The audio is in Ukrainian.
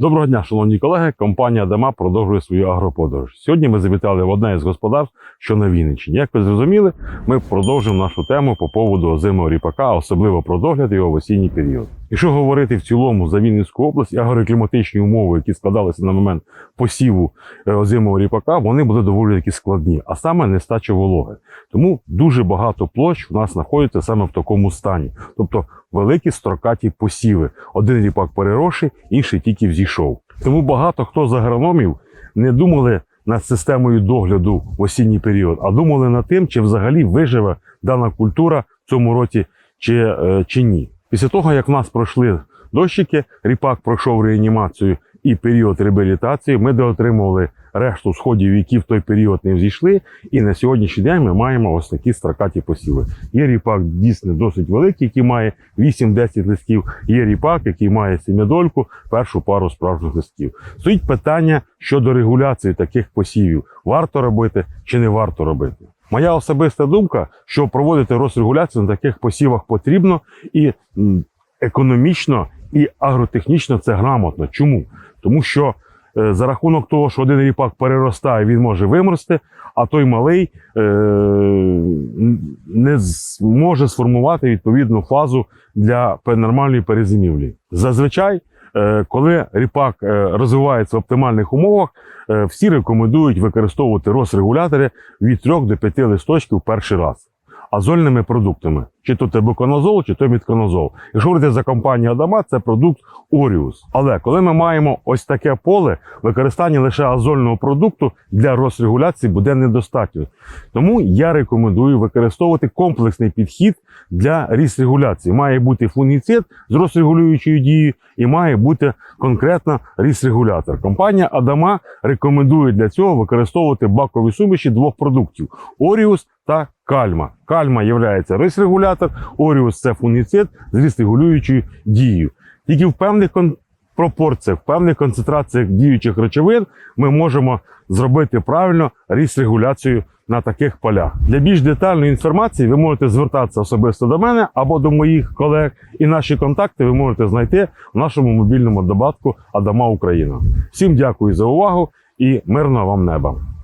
Доброго дня, шановні колеги. Компанія Дама продовжує свою агроподорож. Сьогодні ми завітали в одне із господарств, що на Вінниччині. Як ви зрозуміли, ми продовжимо нашу тему по поводу озимого ріпака, особливо про догляд його в осінній період. Якщо говорити в цілому за Вінницьку область, агрокліматичні умови, які складалися на момент посіву е, озимого ріпака, вони були доволі таки складні, а саме нестача вологи. Тому дуже багато площ у нас знаходиться саме в такому стані. Тобто великі строкаті посіви. Один ріпак переросший, інший тільки взійшов. Тому багато хто з агрономів не думали над системою догляду в осінній період, а думали над тим, чи взагалі виживе дана культура в цьому році чи, е, чи ні. Після того, як в нас пройшли дощики, ріпак пройшов реанімацію і період реабілітації, ми доотримували решту сходів, які в той період не взійшли. І на сьогоднішній день ми маємо ось такі строкаті посіви. Є ріпак дійсно досить великий, який має 8-10 листів. Є ріпак, який має сім'ядольку, першу пару справжніх листів. Стоїть питання щодо регуляції таких посівів: варто робити чи не варто робити. Моя особиста думка, що проводити розрегуляцію на таких посівах потрібно і економічно, і агротехнічно це грамотно. Чому? Тому що е, за рахунок того, що один ріпак переростає, він може вимерзти, а той малий е, не зможе сформувати відповідну фазу для нормальної перезимівлі. Зазвичай, е, коли ріпак розвивається в оптимальних умовах, всі рекомендують використовувати розрегулятори від 3 до 5 листочків перший раз. Азольними продуктами, чи то тебуконазол, чи то мітконазол. Якщо говорити за компанію Адама, це продукт Оріус. Але коли ми маємо ось таке поле, використання лише азольного продукту для розрегуляції буде недостатньо. Тому я рекомендую використовувати комплексний підхід для ріст-регуляції. Має бути фунгіцид з розрегулюючою дією і має бути конкретно ріст-регулятор. Компанія Адама рекомендує для цього використовувати бакові суміші двох продуктів: Оріус та Кальма. Кальма є рис-регулятор, Оріус це фунгіцид з ріст-регулюючою дією. Тільки в певних пропорціях, в певних концентраціях діючих речовин ми можемо зробити правильно ріст-регуляцію на таких полях. Для більш детальної інформації ви можете звертатися особисто до мене або до моїх колег, і наші контакти ви можете знайти в нашому мобільному додатку Адама Україна. Всім дякую за увагу і мирного вам неба!